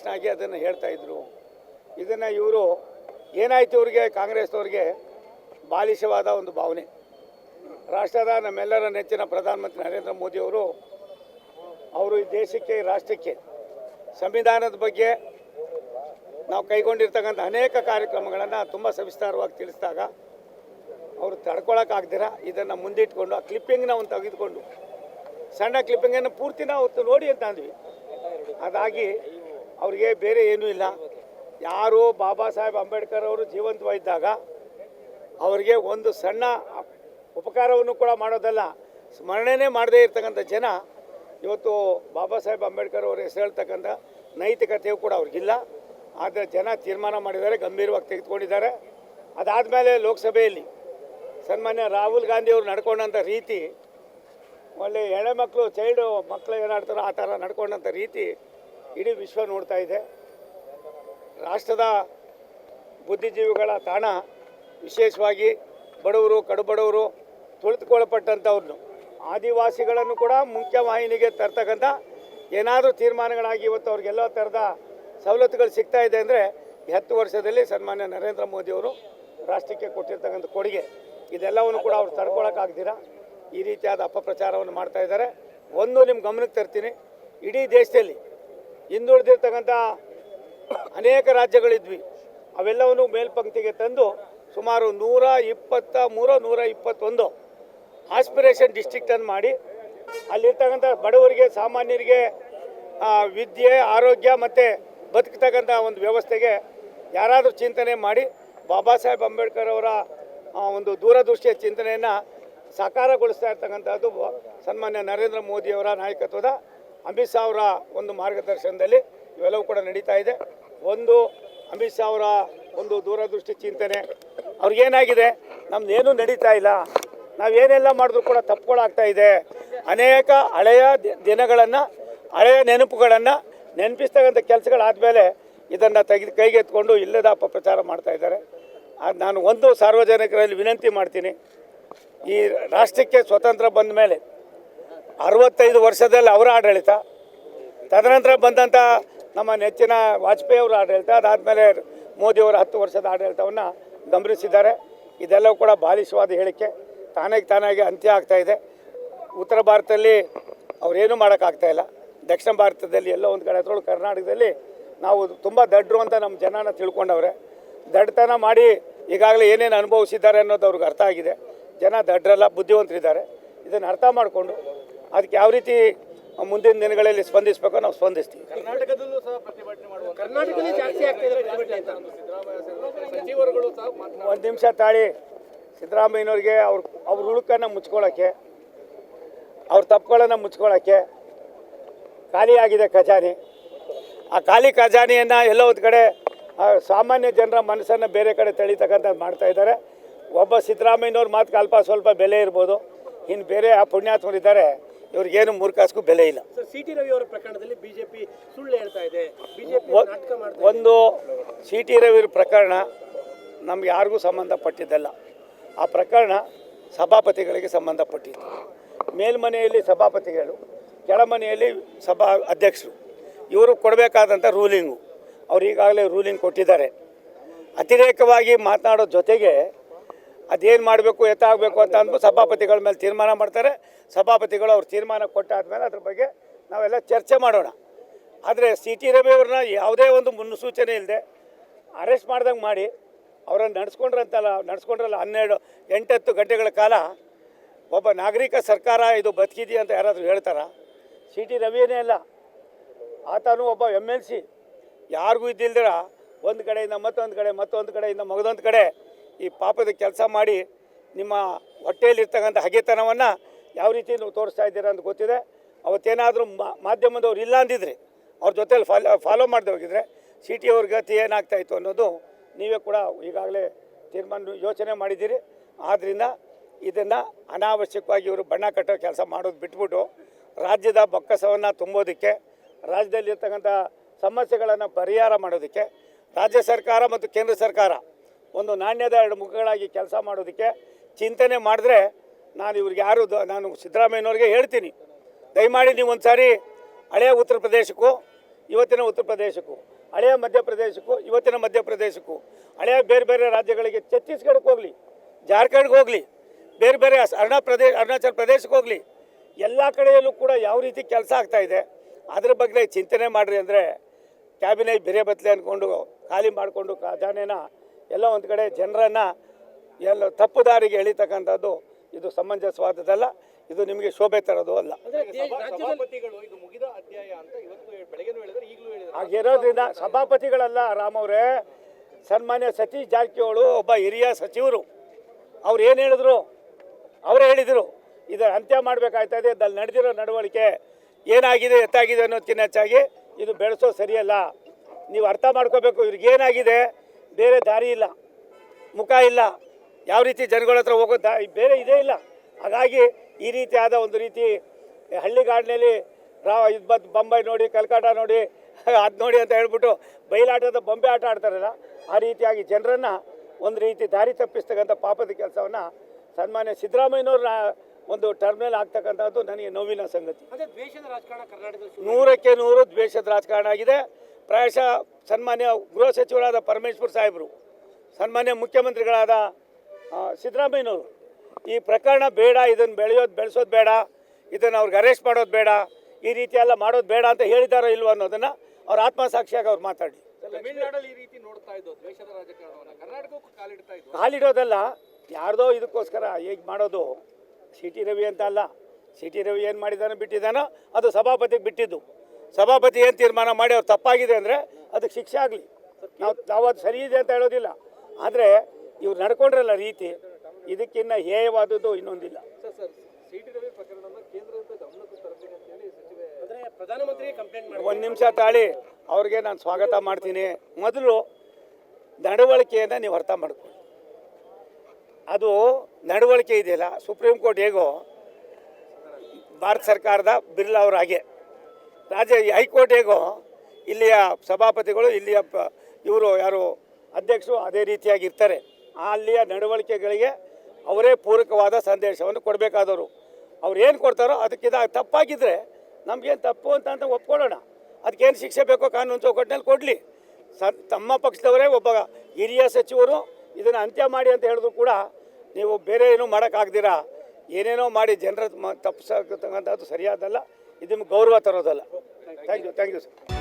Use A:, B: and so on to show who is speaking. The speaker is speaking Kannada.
A: ಅಧ್ಯಕ್ಷನಾಗಿ ಅದನ್ನು ಹೇಳ್ತಾ ಇದ್ರು. ಇದನ್ನು ಇವರು ಏನಾಯ್ತು ಇವ್ರಿಗೆ ಕಾಂಗ್ರೆಸ್ನವ್ರಿಗೆ? ಬಾಲಿಶವಾದ ಒಂದು ಭಾವನೆ. ರಾಷ್ಟ್ರದ ನಮ್ಮೆಲ್ಲರ ನೆಚ್ಚಿನ ಪ್ರಧಾನಮಂತ್ರಿ ನರೇಂದ್ರ ಮೋದಿಯವರು ಅವರು ಈ ದೇಶಕ್ಕೆ ರಾಷ್ಟ್ರಕ್ಕೆ ಸಂವಿಧಾನದ ಬಗ್ಗೆ ನಾವು ಕೈಗೊಂಡಿರ್ತಕ್ಕಂಥ ಅನೇಕ ಕಾರ್ಯಕ್ರಮಗಳನ್ನು ತುಂಬ ಸವಿಸ್ತಾರವಾಗಿ ತಿಳಿಸಿದಾಗ ಅವರು ತಡ್ಕೊಳಕ್ಕಾಗ್ದಿರ ಇದನ್ನು ಮುಂದಿಟ್ಕೊಂಡು, ಆ ಕ್ಲಿಪ್ಪಿಂಗ್ನ ಒಂದು ತೆಗೆದುಕೊಂಡು, ಸಣ್ಣ ಕ್ಲಿಪ್ಪಿಂಗನ್ನು ಪೂರ್ತಿ ನಾವು ನೋಡಿ ಅಂತ ಅಂದ್ವಿ. ಅದಾಗಿ ಅವ್ರಿಗೆ ಬೇರೆ ಏನೂ ಇಲ್ಲ. ಯಾರು ಬಾಬಾ ಸಾಹೇಬ್ ಅಂಬೇಡ್ಕರ್ ಅವರು ಜೀವಂತವಾಗಿದ್ದಾಗ ಅವರಿಗೆ ಒಂದು ಸಣ್ಣ ಉಪಕಾರವನ್ನು ಕೂಡ ಮಾಡೋದಲ್ಲ. ಸ್ಮರಣೆನೇ ಮಾಡದೇ ಇರ್ತಕ್ಕಂಥ ಜನ ಇವತ್ತು ಬಾಬಾ ಸಾಹೇಬ್ ಅಂಬೇಡ್ಕರ್ ಅವರು ಹೆಸರು ಹೇಳ್ತಕ್ಕಂಥ ನೈತಿಕತೆಯು ಕೂಡ ಅವ್ರಿಗಿಲ್ಲ. ಆದರೆ ಜನ ತೀರ್ಮಾನ ಮಾಡಿದ್ದಾರೆ, ಗಂಭೀರವಾಗಿ ತೆಗೆದುಕೊಂಡಿದ್ದಾರೆ. ಅದಾದಮೇಲೆ ಲೋಕಸಭೆಯಲ್ಲಿ ಸನ್ಮಾನ್ಯ ರಾಹುಲ್ ಗಾಂಧಿ ಅವರು ನಡ್ಕೊಂಡಂಥ ರೀತಿ, ಒಳ್ಳೆ ಎಳೆ ಮಕ್ಕಳು ಚೈಲ್ಡು ಮಕ್ಕಳು ಏನಾಡ್ತಾರೋ ಆ ಥರ ನಡ್ಕೊಂಡಂಥ ರೀತಿ ಇಡೀ ವಿಶ್ವ ನೋಡ್ತಾ ಇದೆ. ರಾಷ್ಟ್ರದ ಬುದ್ಧಿಜೀವಿಗಳ ತಾಣ ವಿಶೇಷವಾಗಿ ಬಡವರು, ಕಡುಬಡವರು ತುಳಿತುಕೊಳ್ಳಪಟ್ಟಂಥವ್ರನ್ನು ಆದಿವಾಸಿಗಳನ್ನು ಕೂಡ ಮುಖ್ಯವಾಹಿನಿಗೆ ತರ್ತಕ್ಕಂಥ ಏನಾದರೂ ತೀರ್ಮಾನಗಳಾಗಿ ಇವತ್ತು ಅವ್ರಿಗೆಲ್ಲ ಥರದ ಸವಲತ್ತುಗಳು ಸಿಗ್ತಾ ಇದೆ ಅಂದರೆ ಹತ್ತು ವರ್ಷದಲ್ಲಿ ಸನ್ಮಾನ್ಯ ನರೇಂದ್ರ ಮೋದಿಯವರು ರಾಷ್ಟ್ರಕ್ಕೆ ಕೊಟ್ಟಿರ್ತಕ್ಕಂಥ ಕೊಡುಗೆ. ಇದೆಲ್ಲವನ್ನು ಕೂಡ ಅವ್ರು ತಡ್ಕೊಳಕ್ಕಾಗ್ದಿರ? ಈ ರೀತಿಯಾದ ಅಪಪ್ರಚಾರವನ್ನು ಮಾಡ್ತಾ ಇದ್ದಾರೆ. ಒಂದು ನಿಮ್ಮ ಗಮನಕ್ಕೆ ತರ್ತೀನಿ. ಇಡೀ ದೇಶದಲ್ಲಿ ಹಿಂದುಳಿದಿರ್ತಕ್ಕಂಥ ಅನೇಕ ರಾಜ್ಯಗಳಿದ್ವಿ. ಅವೆಲ್ಲವನ್ನು ಮೇಲ್ಪಂಕ್ತಿಗೆ ತಂದು ಸುಮಾರು ನೂರ ಇಪ್ಪತ್ತ ಮೂರು, ನೂರ ಇಪ್ಪತ್ತೊಂದು ಆಸ್ಪಿರೇಷನ್ ಡಿಸ್ಟ್ರಿಕ್ಟನ್ನು ಮಾಡಿ, ಅಲ್ಲಿರ್ತಕ್ಕಂಥ ಬಡವರಿಗೆ, ಸಾಮಾನ್ಯರಿಗೆ ವಿದ್ಯೆ, ಆರೋಗ್ಯ ಮತ್ತು ಬದುಕ್ತಕ್ಕಂಥ ಒಂದು ವ್ಯವಸ್ಥೆಗೆ ಯಾರಾದರೂ ಚಿಂತನೆ ಮಾಡಿ, ಬಾಬಾ ಸಾಹೇಬ್ ಅಂಬೇಡ್ಕರ್ ಅವರ ಒಂದು ದೂರದೃಷ್ಟಿಯ ಚಿಂತನೆಯನ್ನು ಸಾಕಾರಗೊಳಿಸ್ತಾ ಇರ್ತಕ್ಕಂಥದ್ದು ಸನ್ಮಾನ್ಯ ನರೇಂದ್ರ ಮೋದಿಯವರ ನಾಯಕತ್ವದ ಅಮಿತ್ ಶಾ ಅವರ ಒಂದು ಮಾರ್ಗದರ್ಶನದಲ್ಲಿ ಇವೆಲ್ಲವೂ ಕೂಡ ನಡೀತಾ ಇದೆ. ಒಂದು ಅಮಿತ್ ಶಾ ಅವರ ಒಂದು ದೂರದೃಷ್ಟಿ ಚಿಂತನೆ. ಅವ್ರಿಗೇನಾಗಿದೆ? ನಮ್ದೇನೂ ನಡೀತಾ ಇಲ್ಲ. ನಾವೇನೆಲ್ಲ ಮಾಡಿದ್ರು ಕೂಡ ತಪ್ಪುಗಳಾಗ್ತಾ ಇದೆ. ಅನೇಕ ಹಳೆಯ ದಿನಗಳನ್ನು, ಹಳೆಯ ನೆನಪುಗಳನ್ನು ನೆನಪಿಸ್ತಕ್ಕಂಥ ಕೆಲಸಗಳಾದಮೇಲೆ ಇದನ್ನು ತೆಗೆದು ಕೈಗೆತ್ಕೊಂಡು ಇಲ್ಲದ ಅಪಪ್ರಚಾರ ಮಾಡ್ತಾ ಇದ್ದಾರೆ. ನಾನು ಒಂದು ಸಾರ್ವಜನಿಕರಲ್ಲಿ ವಿನಂತಿ ಮಾಡ್ತೀನಿ. ಈ ರಾಷ್ಟ್ರಕ್ಕೆ ಸ್ವತಂತ್ರ ಬಂದ ಮೇಲೆ ಅರವತ್ತೈದು ವರ್ಷದಲ್ಲಿ ಅವರ ಆಡಳಿತ. ತದನಂತರ ಬಂದಂಥ ನಮ್ಮ ನೆಚ್ಚಿನ ವಾಜಪೇಯಿ ಅವರ ಆಡಳಿತ, ಅದಾದಮೇಲೆ ಮೋದಿಯವರ ಹತ್ತು ವರ್ಷದ ಆಡಳಿತವನ್ನು ಗಮನಿಸಿದ್ದಾರೆ. ಇದೆಲ್ಲವೂ ಕೂಡ ಬಾಲಿಶವಾದ ಹೇಳಿಕೆ. ತಾನಾಗಿ ತಾನಾಗಿ ಅಂತ್ಯ ಆಗ್ತಾ ಇದೆ. ಉತ್ತರ ಭಾರತದಲ್ಲಿ ಅವರೇನು ಮಾಡೋಕ್ಕಾಗ್ತಾ ಇಲ್ಲ. ದಕ್ಷಿಣ ಭಾರತದಲ್ಲಿ ಎಲ್ಲೋ ಒಂದು ಕಡೆ ಅದರೊಳಗೆ ಕರ್ನಾಟಕದಲ್ಲಿ ನಾವು ತುಂಬ ದಡ್ರು ಅಂತ ನಮ್ಮ ಜನನ ತಿಳ್ಕೊಂಡವ್ರೆ. ದಡ್ಡತನ ಮಾಡಿ ಈಗಾಗಲೇ ಏನೇನು ಅನುಭವಿಸಿದ್ದಾರೆ ಅನ್ನೋದು ಅವ್ರಿಗೆ ಅರ್ಥ ಆಗಿದೆ. ಜನ ದಡ್ರಲ್ಲ ಬುದ್ಧಿವಂತರಿದ್ದಾರೆ. ಇದನ್ನು ಅರ್ಥ ಮಾಡಿಕೊಂಡು ಅದಕ್ಕೆ ಯಾವ ರೀತಿ ಮುಂದಿನ ದಿನಗಳಲ್ಲಿ ಸ್ಪಂದಿಸಬೇಕು ನಾವು ಸ್ಪಂದಿಸ್ತೀವಿ.
B: ಕರ್ನಾಟಕದಲ್ಲೂ ಸಹ ಪ್ರತಿಭಟನೆ ಮಾಡುವ
C: ಕರ್ನಾಟಕದಲ್ಲಿ ಜಾಸ್ತಿ
A: ಒಂದು ನಿಮಿಷ ತಾಳಿ ಸಿದ್ದರಾಮಯ್ಯನವ್ರಿಗೆ ಅವ್ರ ಅವ್ರ ಹುಳುಕನ್ನು ಮುಚ್ಕೊಳ್ಳೋಕ್ಕೆ ಅವ್ರ ತಪ್ಪುಗಳನ್ನು ಮುಚ್ಕೊಳ್ಳೋಕ್ಕೆ ಖಾಲಿಯಾಗಿದೆ ಖಜಾನೆ. ಆ ಖಾಲಿ ಖಜಾನೆಯನ್ನು ಎಲ್ಲೋ ಒಂದು ಕಡೆ ಸಾಮಾನ್ಯ ಜನರ ಮನಸ್ಸನ್ನು ಬೇರೆ ಕಡೆ ತಳಿತಕ್ಕಂಥದ್ದು ಮಾಡ್ತಾ ಇದ್ದಾರೆ. ಒಬ್ಬ ಸಿದ್ದರಾಮಯ್ಯನವ್ರ ಮಾತು ಅಲ್ಪ ಸ್ವಲ್ಪ ಬೆಲೆ ಇರ್ಬೋದು. ಇನ್ನು ಬೇರೆ ಆ ಪುಣ್ಯಾತ್ಮರಿದ್ದಾರೆ. ಇವ್ರಿಗೇನು ಮೂರ್ಖಾಸ್ಗೂ ಬೆಲೆ ಇಲ್ಲ.
C: ಸಿ ಟಿ ರವಿ ಅವರ ಪ್ರಕರಣದಲ್ಲಿ ಬಿಜೆಪಿ ಸುಳ್ಳು ಹೇಳ್ತಾ ಇದೆ. ಬಿಜೆಪಿ
A: ಒಂದು ಸಿ ಟಿ ರವಿಯವ್ರ ಪ್ರಕರಣ ನಮ್ಗೆ ಯಾರಿಗೂ ಸಂಬಂಧಪಟ್ಟಿದ್ದಲ್ಲ. ಆ ಪ್ರಕರಣ ಸಭಾಪತಿಗಳಿಗೆ ಸಂಬಂಧಪಟ್ಟಿತ್ತು. ಮೇಲ್ಮನೆಯಲ್ಲಿ ಸಭಾಪತಿಗಳು ಕೆಳಮನೆಯಲ್ಲಿ ಸಭಾ ಅಧ್ಯಕ್ಷರು ಇವರು ಕೊಡಬೇಕಾದಂಥ ರೂಲಿಂಗು. ಅವ್ರು ಈಗಾಗಲೇ ರೂಲಿಂಗ್ ಕೊಟ್ಟಿದ್ದಾರೆ. ಅತಿರೇಕವಾಗಿ ಮಾತನಾಡೋ ಜೊತೆಗೆ ಅದೇನು ಮಾಡಬೇಕು ಎತ್ತಾಗಬೇಕು ಅಂತ ಅಂದ್ಬಿಟ್ಟು ಸಭಾಪತಿಗಳ ಮೇಲೆ ತೀರ್ಮಾನ ಮಾಡ್ತಾರೆ. ಸಭಾಪತಿಗಳು ಅವ್ರು ತೀರ್ಮಾನ ಕೊಟ್ಟಾದ್ಮೇಲೆ ಅದ್ರ ಬಗ್ಗೆ ನಾವೆಲ್ಲ ಚರ್ಚೆ ಮಾಡೋಣ. ಆದರೆ ಸಿ ಟಿ ರವಿ ಅವ್ರನ್ನ ಯಾವುದೇ ಒಂದು ಮುನ್ಸೂಚನೆ ಇಲ್ಲದೆ ಅರೆಸ್ಟ್ ಮಾಡ್ದಂಗೆ ಮಾಡಿ ಅವರನ್ನು ನಡೆಸ್ಕೊಂಡ್ರಂತಲ್ಲ, ನಡೆಸ್ಕೊಂಡ್ರಲ್ಲ ಹನ್ನೆರಡು, ಎಂಟತ್ತು ಗಂಟೆಗಳ ಕಾಲ ಒಬ್ಬ ನಾಗರಿಕ ಸರ್ಕಾರ ಇದು ಬದುಕಿದೆ ಅಂತ ಯಾರಾದರೂ ಹೇಳ್ತಾರಾ? ಸಿ ಟಿ ರವಿಯೇ ಅಲ್ಲ. ಆತನು ಒಬ್ಬ ಎಂ ಎಲ್ ಸಿ ಯಾರಿಗೂ ಇದ್ದಿಲ್ದಿರ ಒಂದು ಕಡೆಯಿಂದ ಮತ್ತೊಂದು ಕಡೆ, ಮತ್ತೊಂದು ಕಡೆಯಿಂದ ಮಗದೊಂದು ಕಡೆ ಈ ಪಾಪದ ಕೆಲಸ ಮಾಡಿ ನಿಮ್ಮ ಹೊಟ್ಟೆಯಲ್ಲಿರ್ತಕ್ಕಂಥ ಹಗೆತನವನ್ನು ಯಾವ ರೀತಿ ನೀವು ತೋರಿಸ್ತಾ ಇದ್ದೀರಾ ಅಂತ ಗೊತ್ತಿದೆ. ಅವತ್ತೇನಾದರೂ ಮಾಧ್ಯಮದವ್ರು ಇಲ್ಲ ಅಂದಿದ್ರೆ ಅವ್ರ ಜೊತೆಲಿ ಫಾಲೋ ಫಾಲೋ ಮಾಡದೆ ಹೋಗಿದ್ರೆ ಸಿ ಟಿ ಅವ್ರ ಗತಿ ಏನಾಗ್ತಾಯಿತ್ತು ಅನ್ನೋದು ನೀವೇ ಕೂಡ ಈಗಾಗಲೇ ತೀರ್ಮಾನ ಯೋಚನೆ ಮಾಡಿದ್ದೀರಿ. ಆದ್ದರಿಂದ ಇದನ್ನು ಅನಾವಶ್ಯಕವಾಗಿ ಇವರು ಬಣ್ಣ ಕಟ್ಟೋ ಕೆಲಸ ಮಾಡೋದು ಬಿಟ್ಬಿಟ್ಟು ರಾಜ್ಯದ ಬೊಕ್ಕಸವನ್ನು ತುಂಬೋದಕ್ಕೆ ರಾಜ್ಯದಲ್ಲಿರ್ತಕ್ಕಂಥ ಸಮಸ್ಯೆಗಳನ್ನು ಪರಿಹಾರ ಮಾಡೋದಕ್ಕೆ, ರಾಜ್ಯ ಸರ್ಕಾರ ಮತ್ತು ಕೇಂದ್ರ ಸರ್ಕಾರ ಒಂದು ನಾಣ್ಯದ ಎರಡು ಮುಖಗಳಾಗಿ ಕೆಲಸ ಮಾಡೋದಕ್ಕೆ ಚಿಂತನೆ ಮಾಡಿದ್ರೆ ನಾನು ಇವ್ರಿಗೆ ಯಾರು ನಾನು ಸಿದ್ದರಾಮಯ್ಯನವ್ರಿಗೆ ಹೇಳ್ತೀನಿ. ದಯಮಾಡಿ ನೀವು ಒಂದು ಸಾರಿ ಹಳೆಯ ಉತ್ತರ ಪ್ರದೇಶಕ್ಕೂ, ಇವತ್ತಿನ ಉತ್ತರ ಪ್ರದೇಶಕ್ಕೂ, ಹಳೆಯ ಮಧ್ಯಪ್ರದೇಶಕ್ಕೂ, ಇವತ್ತಿನ ಮಧ್ಯಪ್ರದೇಶಕ್ಕೂ, ಹಳೆಯ ಬೇರೆ ಬೇರೆ ರಾಜ್ಯಗಳಿಗೆ ಛತ್ತೀಸ್ಗಢಕ್ಕೆ ಹೋಗಲಿ, ಜಾರ್ಖಂಡ್ಗೆ ಹೋಗಲಿ, ಬೇರೆ ಬೇರೆ ಅರುಣಾ ಪ್ರದೇಶ ಅರುಣಾಚಲ ಪ್ರದೇಶಕ್ಕೆ ಹೋಗಲಿ, ಎಲ್ಲ ಕಡೆಯಲ್ಲೂ ಕೂಡ ಯಾವ ರೀತಿ ಕೆಲಸ ಆಗ್ತಾ ಇದೆ, ಅದ್ರ ಬಗ್ಗೆ ಚಿಂತನೆ ಮಾಡಿರಿ ಅಂದರೆ ಕ್ಯಾಬಿನೆಟ್ ಬೇರೆ ಬತ್ತಲೆ ಅಂದ್ಕೊಂಡು ಖಾಲಿ ಮಾಡಿಕೊಂಡು ಖಜಾನೆನ ಎಲ್ಲ ಒಂದು ಕಡೆ ಜನರನ್ನು ಎಲ್ಲ ತಪ್ಪು ದಾರಿಗೆ ಎಳಿತಕ್ಕಂಥದ್ದು ಇದು ಸಮಂಜಸವಾದದಲ್ಲ ಇದು ನಿಮಗೆ ಶೋಭೆ ತರೋದು ಅಲ್ಲ.
C: ಅಂದ್ರೆ ದೇ-
B: ಸಭಾ-
C: ರಾಜ್ಯದಲ್ಲಿ
B: ಸಭಾಪತಿಗಳು ಇದು ಮುಗಿದ ಅಧ್ಯಾಯ ಅಂತ ಇವತ್ತು ಬೆಳಗ್ಗೆನೂ ಹೇಳಿದ್ರೆ ಈಗಲೂ ಹೇಳಿದ್ರು.
A: ಹಾಗಿರೋದ್ರಿಂದ ಸಭಾಪತಿಗಳಲ್ಲ ರಾಮ್ ಅವರೇ ಸನ್ಮಾನ್ಯ ಸತೀಶ್ ಜಾರಕಿಹೊಳಿ ಒಬ್ಬ ಹಿರಿಯ ಸಚಿವರು. ಅವ್ರು ಏನು ಹೇಳಿದ್ರು? ಅವರೇ ಹೇಳಿದರು. ಇದರ ಅಂತ್ಯ ಮಾಡಬೇಕಾಯ್ತದೆ ಅದಲ್ಲಿ ನಡೆದಿರೋ ನಡವಳಿಕೆ ಏನಾಗಿದೆ ಎತ್ತಾಗಿದೆ ಅನ್ನೋದಕ್ಕಿಂತ ಹೆಚ್ಚಾಗಿ ಇದು ಬೆಳೆಸೋ ಸರಿಯಲ್ಲ. ನೀವು ಅರ್ಥ ಮಾಡ್ಕೋಬೇಕು. ಇವ್ರಿಗೇನಾಗಿದೆ ಬೇರೆ ದಾರಿ ಇಲ್ಲ. ಮುಖ ಇಲ್ಲ. ಯಾವ ರೀತಿ ಜನಗಳ ಹತ್ರ ಹೋಗೋ ಬೇರೆ ಇದೇ ಇಲ್ಲ. ಹಾಗಾಗಿ ಈ ರೀತಿಯಾದ ಒಂದು ರೀತಿ ಹಳ್ಳಿಗಾಡಿನಲ್ಲಿ ರಾವ್ ಇದು ಬದ್ ಬೊಂಬೈ ನೋಡಿ ಕಲ್ಕಾಟ ನೋಡಿ ಅದು ನೋಡಿ ಅಂತ ಹೇಳ್ಬಿಟ್ಟು ಬಯಲಾಟದ ಬೊಂಬೆ ಆಟ ಆಡ್ತಾರಲ್ಲ ಆ ರೀತಿಯಾಗಿ ಜನರನ್ನು ಒಂದು ರೀತಿ ದಾರಿ ತಪ್ಪಿಸ್ತಕ್ಕಂಥ ಪಾಪದ ಕೆಲಸವನ್ನು ಸನ್ಮಾನ್ಯ ಸಿದ್ದರಾಮಯ್ಯನವ್ರ ಒಂದು ಟರ್ಮಿನಲ್ ಆಗ್ತಕ್ಕಂಥದ್ದು ನನಗೆ ನೋವಿನ ಸಂಗತಿ. ನೂರಕ್ಕೆ ನೂರು ದ್ವೇಷದ ರಾಜಕಾರಣ ಆಗಿದೆ. ಪ್ರಾಯಶಃ ಸನ್ಮಾನ್ಯ ಗೃಹ ಸಚಿವರಾದ ಪರಮೇಶ್ವರ್ ಸಾಹೇಬರು ಸನ್ಮಾನ್ಯ ಮುಖ್ಯಮಂತ್ರಿಗಳಾದ ಸಿದ್ದರಾಮಯ್ಯನವರು ಈ ಪ್ರಕರಣ ಬೇಡ ಇದನ್ನು ಬೆಳೆಯೋದು ಬೆಳೆಸೋದು ಬೇಡ ಇದನ್ನು ಅವ್ರಿಗೆ ಅರೆಸ್ಟ್ ಮಾಡೋದು ಬೇಡ ಈ ರೀತಿ ಎಲ್ಲ ಮಾಡೋದು ಬೇಡ ಅಂತ ಹೇಳಿದಾರೋ ಇಲ್ವೋ ಅನ್ನೋದನ್ನು ಅವ್ರ ಆತ್ಮಸಾಕ್ಷಿಯಾಗಿ ಅವ್ರು ಮಾತಾಡಿ. ಕಾಲಿಡೋದಲ್ಲ ಯಾರ್ದೋ ಇದಕ್ಕೋಸ್ಕರ ಹೇಗೆ ಮಾಡೋದು? ಸಿ ಟಿ ರವಿ ಅಂತ ಅಲ್ಲ ಸಿ ಟಿ ರವಿ ಏನು ಮಾಡಿದಾನೋ ಬಿಟ್ಟಿದ್ದಾನೋ ಅದು ಸಭಾಪತಿಗೆ ಬಿಟ್ಟಿದ್ದು. ಸಭಾಪತಿ ಏನು ತೀರ್ಮಾನ ಮಾಡಿ ಅವ್ರು ತಪ್ಪಾಗಿದೆ ಅಂದರೆ ಅದಕ್ಕೆ ಶಿಕ್ಷೆ ಆಗಲಿ. ನಾವು ನಾವು ಅದು ಸರಿ ಇದೆ ಅಂತ ಹೇಳೋದಿಲ್ಲ. ಆದರೆ ಇವ್ರು ನಡ್ಕೊಂಡ್ರಲ್ಲ ರೀತಿ ಇದಕ್ಕಿನ್ನ ಹೇಯವಾದದ್ದು ಇನ್ನೊಂದಿಲ್ಲ.
B: Sir sir C T Ravi ಪ್ರಕರಣನ ಕೇಂದ್ರದ ಗಮನಕ್ಕೆ ತರಬೇಕು ಅಂತ ಹೇಳಿ ಸಚಿವೆ
C: ಅಂದ್ರೆ ಪ್ರಧಾನಮಂತ್ರಿ ಕಂಪ್ಲೇಂಟ್ ಮಾಡಿ
A: ಒಂದು ನಿಮಿಷ ತಾಳಿ ಅವ್ರಿಗೆ ನಾನು ಸ್ವಾಗತ ಮಾಡ್ತೀನಿ. ಮೊದಲು ನಡವಳಿಕೆಯನ್ನು ನೀವು ಅರ್ಥ ಮಾಡ್ಕೊಳ್ಳಿ. ಅದು ನಡವಳಿಕೆ ಇದೆಯಲ್ಲ ಸುಪ್ರೀಂ ಕೋರ್ಟ್ ಹೇಗೋ ಭಾರತ ಸರ್ಕಾರದ ಬಿರ್ಲಾ ಅವ್ರ ಹಾಗೆ. ರಾಜ್ಯ ಹೈಕೋರ್ಟ್ ಹೇಗೋ ಇಲ್ಲಿಯ ಸಭಾಪತಿಗಳು ಇಲ್ಲಿಯ ಪ ಇವರು ಯಾರು ಅಧ್ಯಕ್ಷರು ಅದೇ ರೀತಿಯಾಗಿ ಇರ್ತಾರೆ. ಅಲ್ಲಿಯ ನಡವಳಿಕೆಗಳಿಗೆ ಅವರೇ ಪೂರಕವಾದ ಸಂದೇಶವನ್ನು ಕೊಡಬೇಕಾದವರು. ಅವ್ರು ಏನು ಕೊಡ್ತಾರೋ ಅದಕ್ಕಿಂತ ತಪ್ಪಾಗಿದ್ದರೆ ನಮಗೇನು ತಪ್ಪು ಅಂತ ಅಂತ ಒಪ್ಕೊಳ್ಳೋಣ. ಅದಕ್ಕೇನು ಶಿಕ್ಷೆ ಬೇಕೋ ಕಾನೂನು ಚೌಕಟ್ಟಿನಲ್ಲಿ ಕೊಡಲಿ. ಸ, ತಮ್ಮ ಪಕ್ಷದವರೇ ಒಬ್ಬ ಹಿರಿಯ ಸಚಿವರು ಇದನ್ನು ಅಂತ್ಯ ಮಾಡಿ ಅಂತ ಹೇಳಿದ್ರು ಕೂಡ ನೀವು ಬೇರೆ ಏನೂ ಮಾಡೋಕ್ಕಾಗ್ದಿರಾ. ಏನೇನೋ ಮಾಡಿ ಜನರ ತಪ್ಪಿಸತಕ್ಕಂಥದ್ದು ಸರಿಯಾದಲ್ಲ. ಇದು ನಿಮ್ಗೆ ಗೌರವ ತರೋದಲ್ಲ. Thank you thank you sir